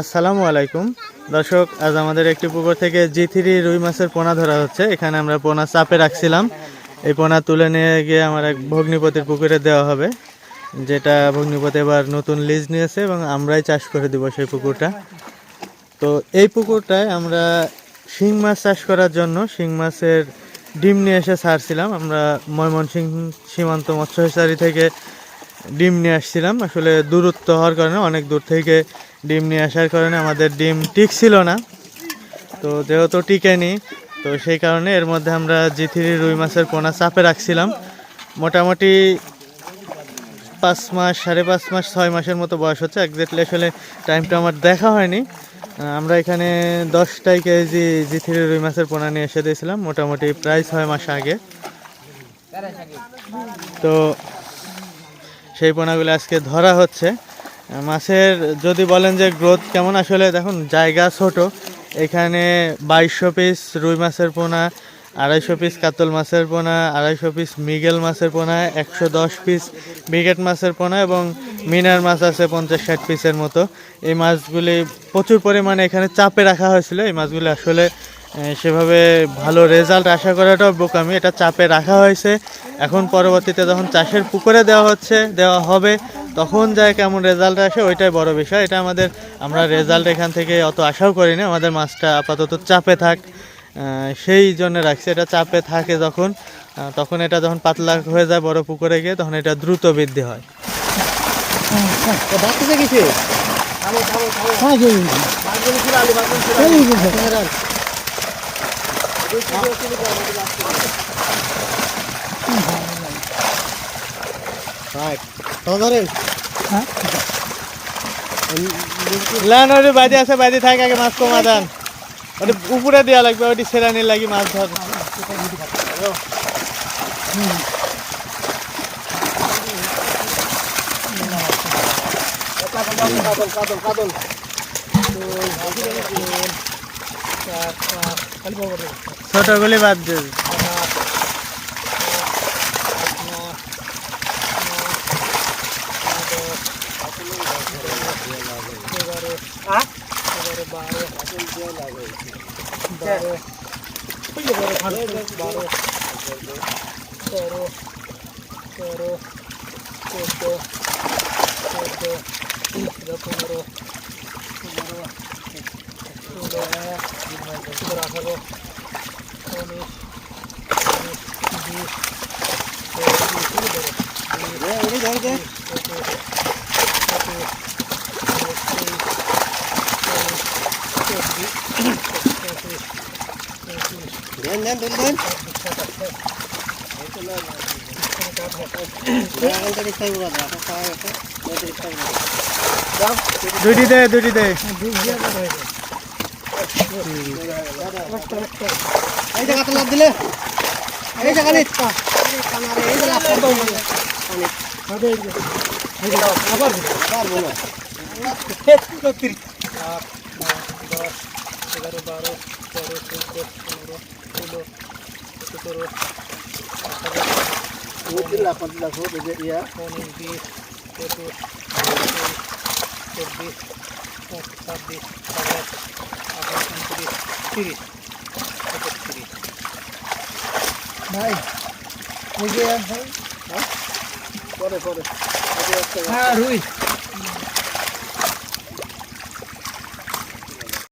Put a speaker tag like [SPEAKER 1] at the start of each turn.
[SPEAKER 1] আসসালামু আলাইকুম। দর্শক, আজ আমাদের একটি পুকুর থেকে জি থ্রি রুই মাছের পোনা ধরা হচ্ছে। এখানে আমরা পোনা চাপে রাখছিলাম। এই পোনা তুলে নিয়ে গিয়ে আমার এক ভগ্নিপতির পুকুরে দেওয়া হবে, যেটা ভগ্নিপতি এবার নতুন লিজ নিয়েছে এবং আমরাই চাষ করে দিব সেই পুকুরটা। তো এই পুকুরটায় আমরা শিং মাছ চাষ করার জন্য শিং মাছের ডিম নিয়ে এসে ছাড়ছিলাম। আমরা ময়মনসিংহ সীমান্ত মৎস্যচারী থেকে ডিম নিয়ে আসছিলাম। আসলে দূরত্ব হওয়ার কারণে অনেক দূর থেকে ডিম নিয়ে আসার কারণে আমাদের ডিম টিকছিল না। তো যেহেতু টিকেনি, তো সেই কারণে এর মধ্যে আমরা জি থ্রি রুই মাছের পোনা চাপে রাখছিলাম। মোটামুটি পাঁচ মাস, সাড়ে পাঁচ মাস, ছয় মাসের মতো বয়স হচ্ছে। একজাক্টলি আসলে টাইমটা আমার দেখা হয়নি। আমরা এখানে দশটাই কেজি জি থ্রি রুই মাছের পোনা নিয়ে এসে দিয়েছিলাম, মোটামুটি প্রায় ছয় মাস আগে। তো সেই পোনাগুলো আজকে ধরা হচ্ছে। মাছের, যদি বলেন যে গ্রোথ কেমন, আসলে দেখুন, জায়গা ছোট। এখানে বাইশশো পিস রুই মাছের পোনা, আড়াইশো পিস কাতল মাছের পোনা, আড়াইশো পিস মিগেল মাছের পোনা, একশো দশ পিস ব্রিগেড মাছের পোনা এবং মিনার মাছ আছে পঞ্চাশ ষাট পিসের মতো। এই মাছগুলি প্রচুর পরিমাণে এখানে চাপে রাখা হয়েছিল। এই মাছগুলি আসলে সেভাবে ভালো রেজাল্ট আশা করাটাও বোকামি। এটা চাপে রাখা হয়েছে। এখন পরবর্তীতে যখন চাষের পুকুরে দেওয়া হচ্ছে, দেওয়া হবে তখন যায় কেমন রেজাল্ট আসে, ওইটাই বড় বিষয়। এটা আমাদের, আমরা রেজাল্ট এখান থেকে অত আশাও করিনি, আমাদের মাছটা আপাতত চাপে থাক। সেই জন্য রাখছি। এটা চাপে থাকে যখন তখন এটা যখন পাতলা হয়ে যায় বড় পুকুরে গিয়ে, তখন এটা দ্রুত বৃদ্ধি হয়।
[SPEAKER 2] কিছু
[SPEAKER 3] হ্যাঁ জি এই যে
[SPEAKER 2] ধরে
[SPEAKER 3] হ্যাঁ
[SPEAKER 1] লান ওটি বাইরে আছে বাইরে থাক আগে মাছ কমা দেন ওটি উপরে দেওয়া লাগবে ওটি সেরানি লাগি মাছ ধর
[SPEAKER 2] কাদল কাদল কাদল
[SPEAKER 1] ছোটগুলি বাদ দে
[SPEAKER 2] ধরে দে দেন দেন দেন দেন
[SPEAKER 1] দুটি দে দুটি দে
[SPEAKER 2] এই জায়গাতে লাভ দিলে এই জায়গা নিত এই জায়গা আবার আবার বলো Mungkin lah pada lah kau dia ya.
[SPEAKER 3] ভাই ওই যে ভাই
[SPEAKER 2] Pore pore.
[SPEAKER 3] হ্যাঁ রুই